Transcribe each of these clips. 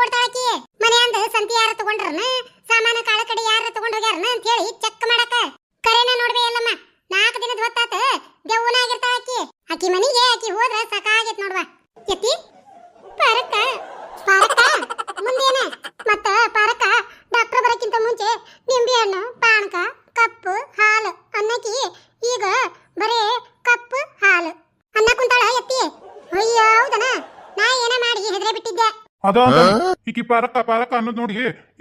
ಓಡ್ತಾಳಕಿ ಮನೆ ಅಂದ ಸಂತಿ ಯಾರ ತಗೊಂಡ್ರನ? ಸಾಮಾನ್ಯ ಕಾಳ ಕಡೆ ಯಾರ ತಗೊಂಡ್ ಅಂತ ಹೇಳಿ ಚೆಕ್ ಮಾಡಕ. ಕರೆನ ನೋಡ್ಬೇ ಅಲ್ಲಮ್ಮ ನಾಲ್ಕು ದಿನದ ಹೊತ್ತಾತ ದೆವ್ವನಾಗಿರ್ತಾಳ ಆಕಿ. ಮನೆಗೆ ಆಕಿ ಹೋದ್ರ ಸಕಾಗಿತ್ ನೋಡ್ವಾ. ಎತ್ತಿ ಪರಕ ಪರಕ ಮುಂದೇನ? ಮತ್ತ ಪರಕ ಡಾಕ್ಟರ್ ಬರಕ್ಕಿಂತ ಮುಂಚೆ ನಿಂಬೆ ಹಣ್ಣು, ಪಾನಕ, ಕಪ್ಪು, ಹಾಲು ಅನ್ನಕಿ ಈಗ ಬರೇ ಕಪ್ಪು, ಹಾಲು. ಅನ್ನ ಕುಂತಾಳ ಎತ್ತಿ ಅಯ್ಯೋ, ಹೌದನ? ನಾ ಏನ ಮಾಡಿ ಹೆದರೇ ಬಿಟ್ಟಿದ್ದೆ? ಅದ ಈಕಿ ಪಾರಕ ಪಾರಕ ಅನ್ನೋದ್ ನೋಡಿ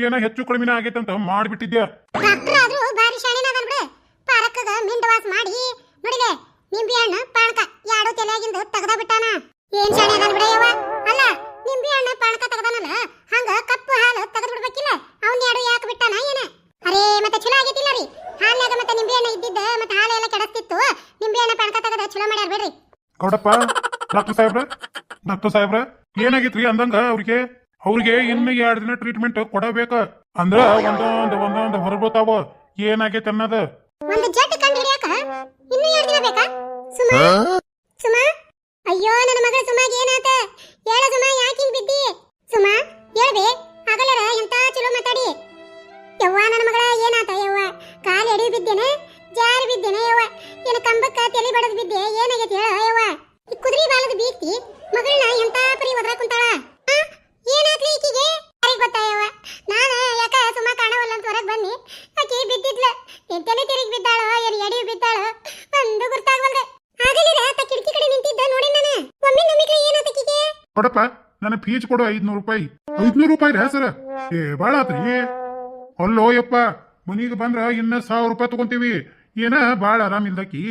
ಏನ ಹೆಚ್ಚು ಕಡಿಮೆ ಆಗೈತಂತ ಮಾಡ್ಬಿಟ್ಟಿದ್ಯಾ? ಡಾಕ್ಟರ್ ಆದ್ರೂ ಬಾರಿ ಶಾಣಿನ ಬಿಡು. ಪಾರಕ್ಕಗ ಮಿಂಡವಾಸ್ ಮಾಡಿ ನೋಡಿಲೆ ನಿಂಬೆ ಹಣ್ಣ ಪಾನಕ ಎರಡು ತಲೆಯಾಗಿಂದ ತಗದ ಬಿಟ್ಟಾನ. ಏನ್ ಶಾಣೆ ಬಿಡ ಬಿಡಯ್ಯವ ಅಲ್ಲ ನಿಂಬೆ ಹಣ್ಣು ಪಾನಕ ತೆಗ್ದಾನಲ್ಲ ಹಂಗ ಕಪ್ಪು ಹಾಲು ತೆಗೆದು ಬಿಡ್ಬೇಕಿಲ್ಲ. ಅವ್ನ ಎರಡು ಯಾಕೆ ಬಿಟ್ಟಾನ ಏನ? ಅರೇ ಮತ್ತೆ ಚಲೋ ಆಗೈತಿಲ್ಲ ರೀ. ಹಾಲ್ನಾಗ ಮತ್ತೆ ನಿಂಬೆ ಹಣ್ಣು ಇದ್ದಿದ್ದ ಮತ್ತೆ ಹಾಲು ಎಲ್ಲ ಕೆಡಸ್ತಿತ್ತು. ನಿಂಬೆ ಹಣ್ಣು ಪಾನಕ ತೆಗೆದ ಚಲೋ ಮಾಡ್ಯಾರ ಬಿಡ್ರಿ. ಗೌಡಪ್ಪ ಡಾಕ್ಟರ್ ಸಾಹೇಬ್ರ ಡಾಕ್ಟರ್ ಸಾಹೇಬ್ರ. ಏನಾಗೈತ್ರಿ ಅಂದಂಗ ಅವ್ರಿಗೆ? ಅವ್ರಿಗೆ ಇನ್ನು ಎರಡ್ ದಿನ ಟ್ರೀಟ್ಮೆಂಟ್ ಕೊಡಬೇಕ. ಅಂದ್ರ ಒಂದೊಂದ್ ಒಂದೊಂದ್ ಹೊರಬರ್ತಾವ ಏನಾಗೈತೆ ಅನ್ನೋದ? ಒಂದು ಜಟ್ ಕಂಡು ಹಿಡಿಯಾಕ ಇನ್ನೂ ಎರಡು ದಿನ ಬೇಕಾ? ಸುಮಾ? ಸುಮಾ? ಅಯ್ಯೋ ನನ್ನ ಮಗಳ ಸುಮಾಗ ಏನಾತ? ಹೇಳ ಸುಮಾ ಯಾಕಿಂಗ್ ಬಿದ್ದಿ? ಸುಮಾ ಹೇಳ್ಬೆ ಹಗಲರ ಎಂತ ಚಲೋ ಮಾತಾಡಿ? ಯವ್ವ ನನ್ನ ಮಗಳ ಏನಾತ ಯವ್ವ? ಕಾಲು ಎಡಿ ಬಿದ್ದೇನೆ ಜಾರಿ ಬಿದ್ದೇನೆ ಯವ್ವ? ಏನ ಕಂಬಕ್ಕ ತಲೆ ಬಡದ್ ಬಿದ್ದೆ? ಏನಾಗೈತಿ ಹೇಳ ಯವ್ವ? ಕುದುರೆ ಬಾಲದ ಬೀಕ್ತಿ ಮಗಳನ್ನ ಎಂತ ಪರಿ ಒದ್ರ ಕುಂತಾಳ? ಏನಾಗ್ಲಿ ಈಕಿಗೆ? ಯಾರಿಗೆ ಗೊತ್ತಾಯವ ನಾನ ಯಾಕ ಸುಮ್ಮ ಕಾಣವಲ್ಲ ಅಂತ ಹೊರಗೆ ಬನ್ನಿ. ಆಕಿ ಬಿದ್ದಿದ್ಲ. ತಲೆ ತಿರುಗಿ ಬಿದ್ದಾಳೋ, ಏನ್ ಎಡಿ ಬಿದ್ದಾಳೋ? ಒಂದು ಗುರ್ತಾಗ್ವಲ್ದೆ. ಆಗಲಿರ ಆತ ಕಿಟಕಿ ಕಡೆ ನಿಂತಿದ್ದ ನೋಡಿ ನಾನು. ಒಮ್ಮೆ ನಮಿಗ್ಲ ಏನಾತ ಆಕಿಗೆ ಕೊಡಪ್ಪ, ನನ್ನ ಫೀಸ್ ಕೊಡು ಐದ್ನೂರು ರೂಪಾಯಿ. ಐದ್ನೂರು ರೂಪಾಯಿ ರೀ ಸರ. ಏ ಭಾಳ ಆತ್ರಿ. ಅಲ್ಲೋ ಯಪ್ಪ ಮನೀಗ ಬಂದ್ರ ಇನ್ನ ಸಾವಿರ ರೂಪಾಯಿ ತಗೊಂತೀವಿ. ಏನ ಭಾಳ ಆರಾಮ್ ಇಲ್ದಕ್ಕಿ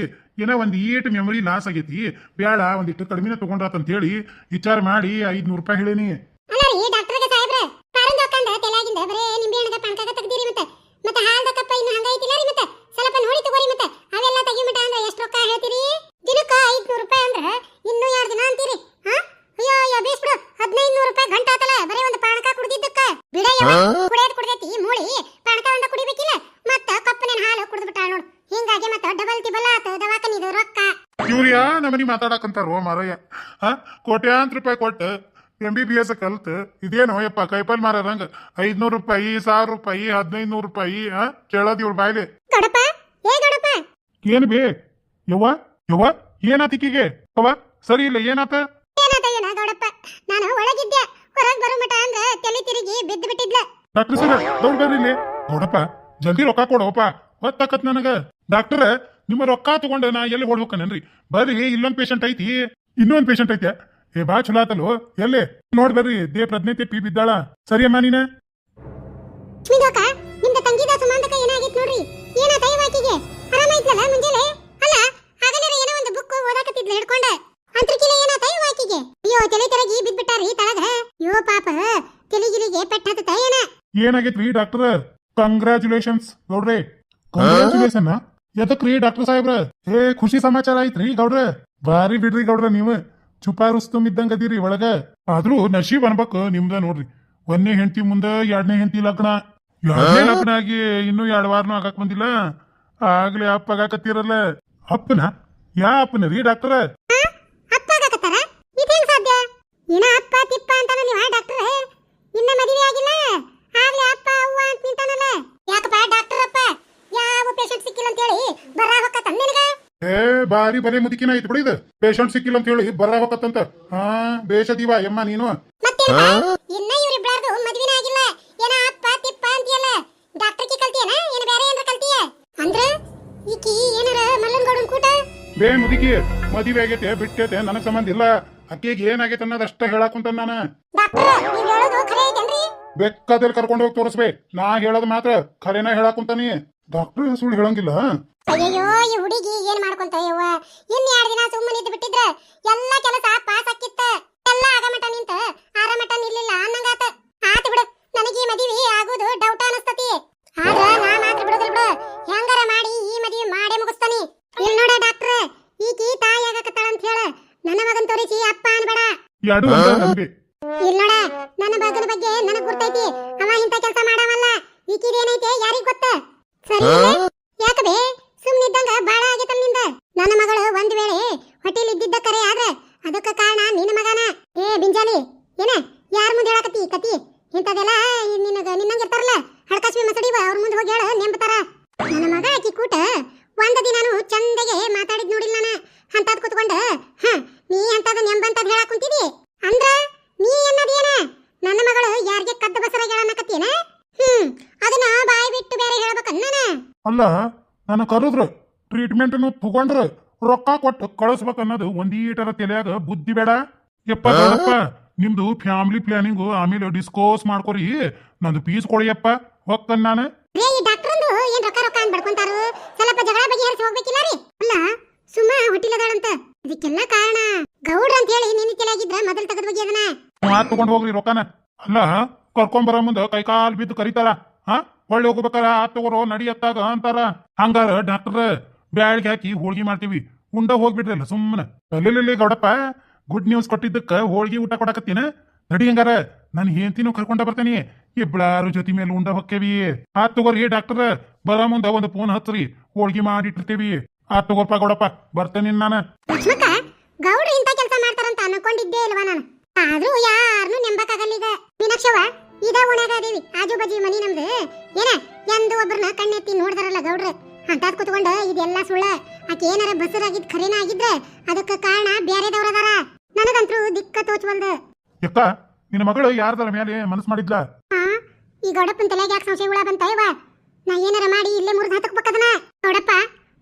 ಏನ ಒಂದ್ ಏಟ್ ಮೆಮೊರಿ ಲಾಸ್ ಆಗೈತಿ ಬ್ಯಾಡ ಒಂದಿಟ್ಟು ಕಡಿಮೆನ ತಗೊಂಡ್ರಾತ್ ಹೇಳಿ ವಿಚಾರ ಮಾಡಿ ಐದ್ನೂರು ರೂಪಾಯಿ ಹೇಳಿನಿ. ಬರೇ ನಿಂಬೆ ಹಣ್ಣದ ತೆಗ್ದಿರಿ ಮತ್ತೆ. ಮತ್ತೆ ಹಾಲ್ದ ಕಪ್ಪ ಇನ್ನು ಹಂಗೈತಿಲ್ಲ ರೀ ಮತ್ತೆ? ಸ್ವಲ್ಪ ನೋಡಿ ತಗೋರಿ ಮತ್ತೆ ಅವೆಲ್ಲ ತೆಗಿಮಟ ಅಂದ್ರೆ ಎಷ್ಟು ರೊಕ್ಕ ಹೇಳ್ತೀರಿ ದಿನಕ್ಕ ಐದ್ನೂರು ರೂಪಾಯಿ ಅಂದ್ರ ಇನ್ನೂ ಎರಡು ದಿನ ಅಂತೀರಿ ಹಾ ಅಯ್ಯೋ ಅಯ್ಯೋ ಬೇಸ್ ಬಿಡು ಹದಿನೈದು ನೂರು ರೂಪಾಯಿ ಗಂಟ ಆತಲ್ಲ ಬರೇ ಒಂದು ಪಾನಕ ಕುಡ್ದಿದ್ದಕ್ಕ ಬಿಡಯ್ಯವ ಕುಡಿಯೋದ್ ಕುಡ್ದೈತಿ ಮೂಳಿ ಪಾನಕ ಒಂದ ಕುಡಿಬೇಕಿಲ್ಲ ಮತ್ತ ಕಪ್ಪನೇನ್ ಹಾಲು ಕುಡ್ದು ಬಿಟ್ಟಾಳ ನೋಡು ಹಿಂಗಾಗಿ ಮತ್ತ ಡಬಲ್ ಟಿಬಲ್ ಆತ ದವಾಖಾನಿದು ರೊಕ್ಕ ಇವ್ರು ಯಾ ನಮನಿ ಮಾತಾಡಕಂತಾರೋ ಮಾರಯ್ಯ ಹಾ? ಕೋಟ್ಯಾಂತರ ರೂಪಾಯಿ ಕೊಟ್ಟು ಎಂ ಬಿ ಬಿ ಎಸ್ ಕಲ್ತ್ ಇದೇನೋ ಯಪ್ಪ ಕೈಪಲ್ ಮಾರಂಗ ಐದ್ನೂರು ರೂಪಾಯಿ ಸಾವಿರ ರೂಪಾಯಿ ಹದಿನೈದು ನೂರು ರೂಪಾಯಿ ಹಾ? ಕೇಳೋದ್ ಇವ್ರ ಬಾಯ್ಲಿ. ಗೌಡಪ್ಪ ಏ ಗೌಡಪ್ಪ ಏನ್ ಬೇ? ಯವ್ವ ಯವ್ವ ಏನಾತಿಕಿಗೆ ಅವ್ವ ಸರಿ ಇಲ್ಲ ಏನಾತ? ಏನಾತ ಏನ ಗೌಡಪ್ಪ ನಾನು ಒಳಗಿದ್ದೆ ಹೊರಗ್ ಬರೋ ಮಟ ಅಂದ್ರ ತಲೆ ತಿರುಗಿ ಬಿದ್ದು ಬಿಟ್ಟಿದ್ಲ. ಡಾಕ್ಟರ್ ಸರ್ ದೌಡ್ ಬರ್ರಿ ಇಲ್ಲಿ. ನೋಡಪ್ಪ ಜಲ್ದಿ ರೊಕ್ಕ ಕೊಡೋಪ್ಪ ಹೊತ್ತಾಕತ್ ನನಗ. ಡಾಕ್ಟರ್ ನಿಮ್ಮ ರೊಕ್ಕ ತಗೊಂಡ ನಾ ಎಲ್ಲಿ ಓಡ್ಬೇಕನ್ರಿ ಬರ್ರಿ ಇಲ್ಲೊಂದ್ ಪೇಷಂಟ್ ಐತಿ. ಇನ್ನೊಂದ್ ಪೇಷಂಟ್ ಐತೆ. ಏ ಬಾ ಚಲೋ ಆತಲ್ವೋ ಎಲ್ಲಿ? ನೋಡ್ ಬರ್ರಿ ದೇ ಪ್ರಜ್ಞೆ ಪಿ ಬಿದ್ದಾಳ. ಸರಿ ಅಮ್ಮ ನೀನ? ಲಕ್ಷ್ಮೀದೋಕ ನಿಮ್ದ ತಂಗಿದ ಸುಮಾಂತಕ ಏನಾಗಿತ್ ನೋಡ್ರಿ? ಏನಾತ ಇವಾಕಿಗೆ ಆರಾಮೈತ್ಲಲ್ಲ ಮುಂಜಾನೆ? ಅಲ್ಲ ಆಗಲೇ ಏನೋ ಒಂದು ಬುಕ್ ಓದಾಕತ್ತಿದ್ಲ ಹಿಡ್ಕೊಂಡ. ಅಂತರ್ಕಿಲೆ ಏನಾತ ಇವಾಕಿಗೆ ಅಯ್ಯೋ ತಲೆ ತೆರಗಿ ಬಿದ್ಬಿಟ್ಟಾರಿ ತಳಗ. ಅಯ್ಯೋ ಪಾಪ. ತಲೆಗಿಲಿಗೆ ಪೆಟ್ಟ ಹತ್ತತ ಏನ? ಏನಾಗೈತ್ರಿ ಡಾಕ್ಟರ್? ಕಂಗ್ರಾಚುಲೇಷನ್ಸ್ ನೋಡ್ರಿ. ಕಂಗ್ರ್ಯಾಚುಲೇಷನ್ ಎದಕ್ರಿ ಡಾಕ್ಟರ್ ಸಾಹೇಬ್ರ? ಏ ಖುಷಿ ಸಮಾಚಾರ ಐತ್ರಿ ಗೌಡ್ರ. ಬಾರಿ ಬಿಡ್ರಿ ಗೌಡ್ರ ನೀವು. ಚುಪಾರುಸ್ ಇದ್ದಂಗ ಅದೀರಿ ಒಳಗ. ಆದ್ರೂ ನಶೀಬ್ ಅನ್ಬೇಕು ನಿಮ್ದ ನೋಡ್ರಿ. ಒಂದನೇ ಹೆಂಡತಿ ಮುಂದ ಎರಡನೇ ಹೆಂಡತಿ ಲಗ್ನ. ಎರಡನೇ ಲಗ್ನ ಆಗಿ ಇನ್ನೂ ಎರಡು ವಾರನೂ ಆಗಕ್ ಬಂದಿಲ್ಲ. ಆಗ್ಲೇ ಅಪ್ಪ ಆಗಾಕತ್ತೀರಲ್ಲ. ಅಪ್ಪನ? ಯಾ ಅಪ್ಪನ ರೀ ಡಾಕ್ಟರ್? ಅಪ್ಪ ಆಗಕತ್ತಾರ? ಇದೇನ್ ಸಾಧ್ಯ? ಅಪ್ಪ ತಿಪ್ಪ ಅಂತಾನ ನೀವ ಡಾಕ್ಟರ್ ಇನ್ನ ಮದುವೆ ಆಗಿಲ್ಲ ಆಗ್ಲೇ ಅಪ್ಪ ಅವ್ವ ಅಂತ ನಿಂತಾನಲ್ಲ ಯಾಕಪ್ಪ ಡಾಕ್ಟರ್ ಅಪ್ಪ ಯಾವ ಪೇಷಂಟ್ ಸಿಕ್ಕಿಲ್ಲ ಅಂತ ಹೇಳಿ ಬರ ಹೊಕ್ಕತ್ತ ನಿನಗ ಬಾರಿ ಬರೇ ಮುದುಕಿನ ಐತಿ ಬಿಡಿ ಇದು. ಪೇಷಂಟ್ ಸಿಕ್ಕಿಲ್ಲ ಅಂತ ಹೇಳಿ ಬರ ಹೋಗತ್ತಂತ ಹಾ ಬೇಷ ದೀವ ಯಮ್ಮ ನೀನು. ಮತ್ತೆ ಇನ್ನ ಇವ್ರಿಬ್ಲಾರ್ದು ಮದ್ವಿನ ಆಗಿಲ್ಲ. ಏನ ಅಪ್ಪ ತಿಪ್ಪ ಅಂತೀಯಲ್ಲ. ಡಾಕ್ಟರ್ ಕಿ ಕಲ್ತಿಯನ? ಏನ ಬೇರೆ ಏನಾರ ಕಲ್ತಿಯ? ಅಂದ್ರ ಈಕಿ ಏನಾರ ಮಲ್ಲನ್ಗೌಡನ್ ಕೂಟ? ಬೇ ಮುದುಕಿ ಮದುವೆ ಆಗೈತೆ ಬಿಟ್ಟೈತೆ ನನಗ್ ಸಂಬಂಧ ಇಲ್ಲ. ಅಕ್ಕಿಗೆ ಏನಾಗೈತೆ ಅನ್ನೋದಷ್ಟ ಹೇಳಾಕುಂತ ನಾನು. ಬೆಕ್ಕದಲ್ಲಿ ನೀವ್ ಹೇಳೋದು ಖರೆ ಐತೇನ್ರಿ? ಬೇಕಾದಲ್ಲಿ ಕರ್ಕೊಂಡು ಹೋಗಿ ತೋರಿಸ್ಬೇ. ನಾ ಹೇಳೋದು ಮಾತ್ರ ಖರೇನ ಹೇಳಾಕುಂತಾನಿ ಡಾಕ್ಟರ್ ಸುಳ್ಳು ಹೇಳಂಗಿಲ್ಲ. ಅಯ್ಯೋ ಈ ಹುಡುಗಿ ಏನ್ ಮಾಡ್ಕೊಂತ ಯವ್ವ ಇನ್ ಎರಡು ದಿನ ಸುಮ್ಮನೆ ಇದ್ದು ಬಿಟ್ಟಿದ್ರ ಎಲ್ಲ ಕೆಲಸ ಪಾಸ್ ಆಕಿತ್ತ ಎಲ್ಲ ಆಗಮಟ ನಿಂತ ಆರಾಮಟ ನಿಲ್ಲಿಲ್ಲ ಅನ್ನಂಗಾತ. ಆತ ಬಿಡು ನನಗೆ ಈ ಮದುವೆ ಆಗೋದು ಡೌಟ್ ಅನಸ್ತತಿ. ಆದ್ರ ನಾ ಮಾತ್ರ ಬಿಡೋದಿಲ್ಲ ಬಿಡು. ಹೆಂಗಾರ ಮಾಡಿ ಈ ಮದುವೆ ಮಾಡೇ ಮುಗಿಸ್ತಾನಿ. ಇಲ್ ನೋಡ ಡಾಕ್ಟರ್ ಈಕಿ ತಾಯಿ ಆಗಕತ್ತಾಳ ಅಂತ ಹೇಳ. ನನ್ನ ಮಗನ್ ತೋರಿಸಿ ಅಪ್ಪ ಅನ್ಬೇಡ. ನಂಬಿ. ಇಲ್ ನೋಡ ನನ್ನ ಮಗನ ಬಗ್ಗೆ ನನಗ್ ಗುರ್ತೈತಿ. ಅವ ಇಂತ ಕೆಲಸ ಮಾಡವಲ್ಲ. ಈಕಿದೇನೈತೆ ಯಾರಿಗ್ ಗೊತ್ತ ಸರಿ ಯಾಕಬೇ? ಸುಮ್ನಿದ್ದಂಗ ಬಾಳ ಆಗೇತ ನಿಂದ ನನ್ನ ಮಗಳು ಒಂದ್ ವೇಳೆ ಹೊಟ್ಟೆಲ್ ಇದ್ದಿದ್ದ ಕರೆ ಆದ್ರೆ ಅದಕ್ಕ ಕಾರಣ ನಿನ್ನ ಮಗನ. ಏ ಬಿಂಜಾಲಿ ಏನ? ಯಾರ ಮುಂದೆ ಹೇಳಕತ್ತಿ ಕತಿ? ಇಂಥದೆಲ್ಲ ನಿನಗ ನಿನ್ನಂಗಿರ್ತಾರಲ್ಲ? ಹಣಕಾಸು ಮಸಡಿವ ಅವ್ರ ಮುಂದೆ ಹೋಗಿ ಹೇಳ ನೆಂಬತಾರ. ನನ್ನ ಮಗ ಆಕಿ ಕೂಟ ಒಂದ ದಿನಾನು ಚಂದಗೆ ಮಾತಾಡಿದ್ ನೋಡಿಲ್ಲ ನಾನು. ಅಂತದ್ ಕುತ್ಕೊಂಡ ಅಲ್ಲ ನನ್ನ ಕರೆದ್ರು ಟ್ರೀಟ್ಮೆಂಟ್ನು ತಗೊಂಡ್ರ ರೊಕ್ಕ ಕೊಟ್ಟು ಕಳಿಸ್ಬೇಕು ಅನ್ನೋದು ಒಂದೀಟರ ತಲೆಯಾಗ ಬುದ್ಧಿ ಬೇಡ. ಯಪ್ಪ ನಿಮ್ದು ಫ್ಯಾಮಿಲಿ ಪ್ಲಾನಿಂಗು ಆಮೇಲೆ ಡಿಸ್ಕೋಸ್ ಮಾಡ್ಕೊರಿ. ನಂದು ಪೀಸ್ ಕೊಡಿಯಪ್ಪ ಹೋಗ್ತಾನೆ ನಾನು. ಸುಮ್ಮ ಹೊಟ್ಟಿಲದಾಳಂತ ಇದಕ್ಕೆಲ್ಲ ಕಾರಣ? ಗೌಡ್ರ ಅಂತ ಹೇಳಿ ನಿನ್ನ ತಲೆಯಾಗಿದ್ರ ಮೊದಲು ತೆಗೆದು ಬಗ್ಗೆ ಅದನ್ನ. ಮಾತು ತಗೊಂಡ್ ಹೋಗ್ರಿ ರೊಕ್ಕನ. ಅಲ್ಲ ಕರ್ಕೊಂಬರ ಮುಂದ ಕೈ ಕಾಲ್ ಬಿದ್ದು ಕರಿತಾರ ಹಾ? ಹೊಳ್ಳಿ ಹೋಗ್ಬೇಕಾರ ತಗೋರೋ ನಡಿಯತ್ತಾಗ ಅಂತಾರ. ಹಂಗಾರ ಡಾಕ್ಟರ್ ಬ್ಯಾಳ್ಗೆ ಹಾಕಿ ಹೋಳ್ಗಿ ಮಾಡ್ತೀವಿ. ಉಂಡ ಹೋಗ್ಬಿಟ್ರಲ್ಲ ಸುಮ್ಮನೆ. ಅಲ್ಲಿ ಗೌಡಪ್ಪ ಗುಡ್ ನ್ಯೂಸ್ ಕೊಟ್ಟಿದ್ದಕ್ಕ ಹೋಳ್ಗಿ ಊಟ ಕೊಡಕತ್ತೀನ? ನಡಿ ಹಂಗಾರ, ನಾನು ಹೆಂತಿನೂ ಕರ್ಕೊಂಡ ಬರ್ತೀನಿ. ಇಬ್ಬಳಾರು ಜೊತೆ ಮೇಲೆ ಉಂಡ ಹೊಕ್ಕೇವಿ. ಆತ್ ತಗೋರಿ ಡಾಕ್ಟರ್ ಬರ ಮುಂದ ಒಂದು ಫೋನ್ ಹಚ್ಚ್ರಿ. ಹೋಳ್ಗಿ ಮಾಡಿಟ್ಟಿರ್ತೀವಿ. ಆ ತಗೋರ್ಪ ಗೌಡಪ್ಪ, ಬರ್ತೇನೆ ನಾನು ಗೌಡ್ರು ಇಂಥ ಕೆಲಸ ಮಾಡ್ತಾರಂತ ಅನ್ಕೊಂಡಿದ್ದೇ ಇಲ್ವಾ ನಾನು? ಆದ್ರೂ ಯಾರನ್ನೂ ತೋಚ್ವಲ್ದು ಯಕ್ಕ ನಿನ್ನ ಮಗಳು ಯಾರದರ ಮೇಲೆ ಮನಸ್ಸು ಮಾಡಿದ್ಲ? ಆ ಈ ಗೌಡಪ್ಪನ ತಲೆಗೆ ಯಾಕೆ ಸಂಶಯ ಹುಳ ಬಂತ ಇವ ನಾ ಏನಾರ ಮಾಡಿ ಇಲ್ಲೇ ಮುರಿದು ಹತ್ತಕ್ಬೇಕದನ ಗೌಡಪ್ಪ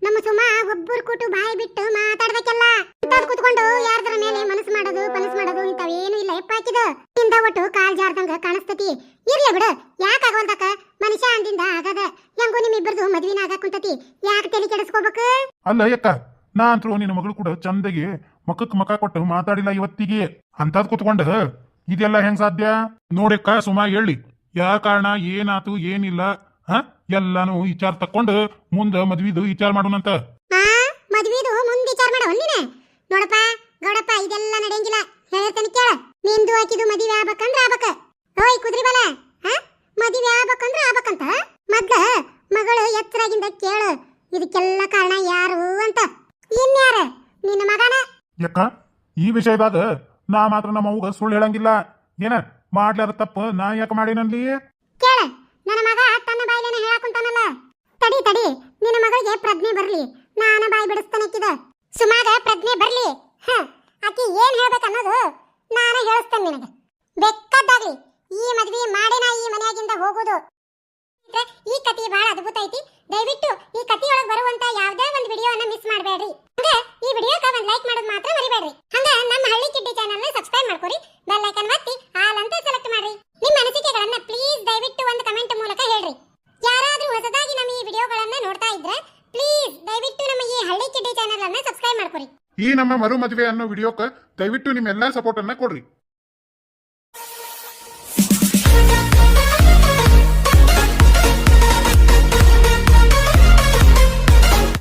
ನಮ್ಮ ಸುಮ ಒಬ್ಬರು ಕೂಟು ಬಾಯಿ ಬಿಟ್ಟು ಮಾತಾಡ್ಬೇಕಲ್ಲ. ಇಂಥದ್ ಕುತ್ಕೊಂಡು ಯಾರ್ದರ ಮೇಲೆ ಮನಸ್ಸು ಮಾಡೋದು ಪನಸ್ ಮಾಡೋದು ಇಂಥವೇನು ಇಲ್ಲ. ಎಪ್ಪ ಹಾಕಿದ ಇಂದ ಒಟ್ಟು ಕಾಲ್ ಜಾರ್ದಂಗ ಕಾಣಿಸ್ತತಿ. ಇರ್ಲಿ ಬಿಡು. ಯಾಕ ಆಗೋಲ್ದಕ್ಕ ಮನುಷ್ಯ ಅಂದಿಂದ ಆಗದ. ಹೆಂಗೋ ನಿಮ್ಮಿಬ್ಬರದು ಮದ್ವಿನ ಆಗಾಕ್ ಕುಂತತಿ. ಯಾಕೆ ತಲೆ ಕೆಡಿಸ್ಕೋಬೇಕು? ಅಲ್ಲ ಯಕ್ಕ ನಾ ಅಂತರೂ ನಿನ್ನ ಮಗಳು ಕೂಡ ಚಂದಗೆ ಮಕ್ಕಕ್ ಮಕ ಕೊಟ್ಟು ಮಾತಾಡಿಲ್ಲ ಇವತ್ತಿಗೆ. ಅಂತದ್ ಕುತ್ಕೊಂಡ. ಇದೆಲ್ಲ ಹೆಂಗ್ ಸಾಧ್ಯ? ನೋಡಕ್ಕ ಸುಮಾ ಹೇಳಿ. ಯಾವ ಕಾರಣ? ಏನಾತು? ಏನಿಲ್ಲ? ಹ? ಎಲ್ಲಾನು ವಿಚಾರ ತಕ್ಕೊಂಡು ಮುಂದ ಮದ್ವಿದು ವಿಚಾರ ಮಾಡೋಣಂತ. ಮದ್ವಿದು ಮುಂದ್ ವಿಚಾರ ಮಾಡವ ನೀನ. ನೋಡಪ್ಪ, ಗೌಡಪ್ಪ, ಇದೆಲ್ಲ ನಡೆಯಂಗಿಲ್ಲ. ಹೇಳ್ತಾನೆ ಕೇಳ. ನಿಂದು ಹಾಕಿದು ಮದುವೆ ಆಗ್ಬೇಕಂದ್ರ ಆಗ್ಬೇಕ. ಓಯ್, ಕುದ್ರಿ ಬಲ ಹಾ ಮದುವೆ ಆಗ್ಬೇಕಂದ್ರ ಆಗ್ಬೇಕಂತ ಮೊದ್ಲ ಮಗಳು ಎತ್ತರಾಗಿಂದ ಕೇಳು ಇದಕ್ಕೆಲ್ಲ ಕಾರಣ ಯಾರು ಅಂತ ಇನ್ಯಾರ ನಿನ್ನ ಮಗನ ಯಕ್ಕ ಈ ವಿಷಯದಾಗ ನಾ ಮಾತ್ರ ನಮ್ಮ ಸುಳ್ಳು ಹೇಳಂಗಿಲ್ಲ. ಏನ? ಮಾಡ್ಲಾರ ತಪ್ಪು ನಾ ಯಾಕೆ ಮಾಡಿನಲ್ಲಿ ನನ್ನ ಮಗ ತನ್ನ ಬಾಯಿಲೇನೆ ಹೇಳಾಕುಂತಾನಲ್ಲ ತಡಿ ತಡಿ ನಿನ್ನ ಮಗಳಿಗೆ ಪ್ರಜ್ಞೆ ಬರ್ಲಿ ನಾನ ಬಾಯಿ ಬಿಡಿಸ್ತಾನಕ್ಕಿದ ಸುಮಾಗ ಪ್ರಜ್ಞೆ ಬರ್ಲಿ ಹ ಆಕಿ ಏನ್ ಹೇಳ್ಬೇಕನ್ನೋದು ನಾನು ಹೇಳಿಸ್ತೇನೆ ನಿನಗೆ ಬೆಕ್ಕದ್ದಾಗ್ಲಿ ಈ ಮದ್ವಿ ಮಾಡೇನ ಈ ಮನೆಯಾಗಿಂದ ಹೋಗೋದು ಇದ್ರೆ ಈ ಕತಿ ಬಹಳ ಅದ್ಭುತ ಐತಿ ದಯವಿಟ್ಟು ಈ ಕತಿಯೊಳಗೆ ಬರುವಂತ ಯಾವ್ದೇ ಒಂದು ವಿಡಿಯೋನ ಮಿಸ್ ಮಾಡಬೇಡ್ರಿ ಹಂಗ ಈ ವಿಡಿಯೋಕ ಒಂದ್ ಲೈಕ್ ಮಾಡೋದು ಮಾತ್ರ ಮರಿಬೇಡ್ರಿ ಹಂಗ ನಮ್ಮ ಹಳ್ಳಿ ಕಿಡ್ಡಿ ಚಾನಲ್ನ ಸಬ್ಸ್ಕ್ರೈಬ್ ಮಾಡ್ಕೊರಿ ಬೆಲ್ ಐಕನ್ ಒತ್ತಿ ಆಲ್ ಅಂತ ಸೆಲೆಕ್ಟ್ ಮಾಡ್ರಿ ನಿಮ್ಮ ಅನಿಸಿಕೆಗಳನ್ನ ಪ್ಲೀಸ್ ದಯವಿಟ್ಟು ಒಂದು ಕಮೆಂಟ್ ಮೂಲಕ ಹೇಳ್ರಿ ಯಾರಾದ್ರೂ ಹೊಸದಾಗಿ ನಮ್ಮ ಈ ವಿಡಿಯೋಗಳನ್ನ ನೋಡ್ತಾ ಇದ್ರೆ ಪ್ಲೀಸ್ ದಯವಿಟ್ಟು ನಮ್ಮ ಈ ಹಳ್ಳಿ ಕಿಡ್ಡಿ ಚಾನೆಲ್ ಅನ್ನ ಸಬ್ಸ್ಕ್ರೈಬ್ ಮಾಡ್ಕೊರಿ ಈ ನಮ್ಮ ಮರು ಮದುವೆ ಅನ್ನೋ ವಿಡಿಯೋಕ್ಕೆ ದಯವಿಟ್ಟು ನಿಮ್ಮೆಲ್ಲಾ ಸಪೋರ್ಟ್ ಅನ್ನ ಕೊಡ್ರಿ.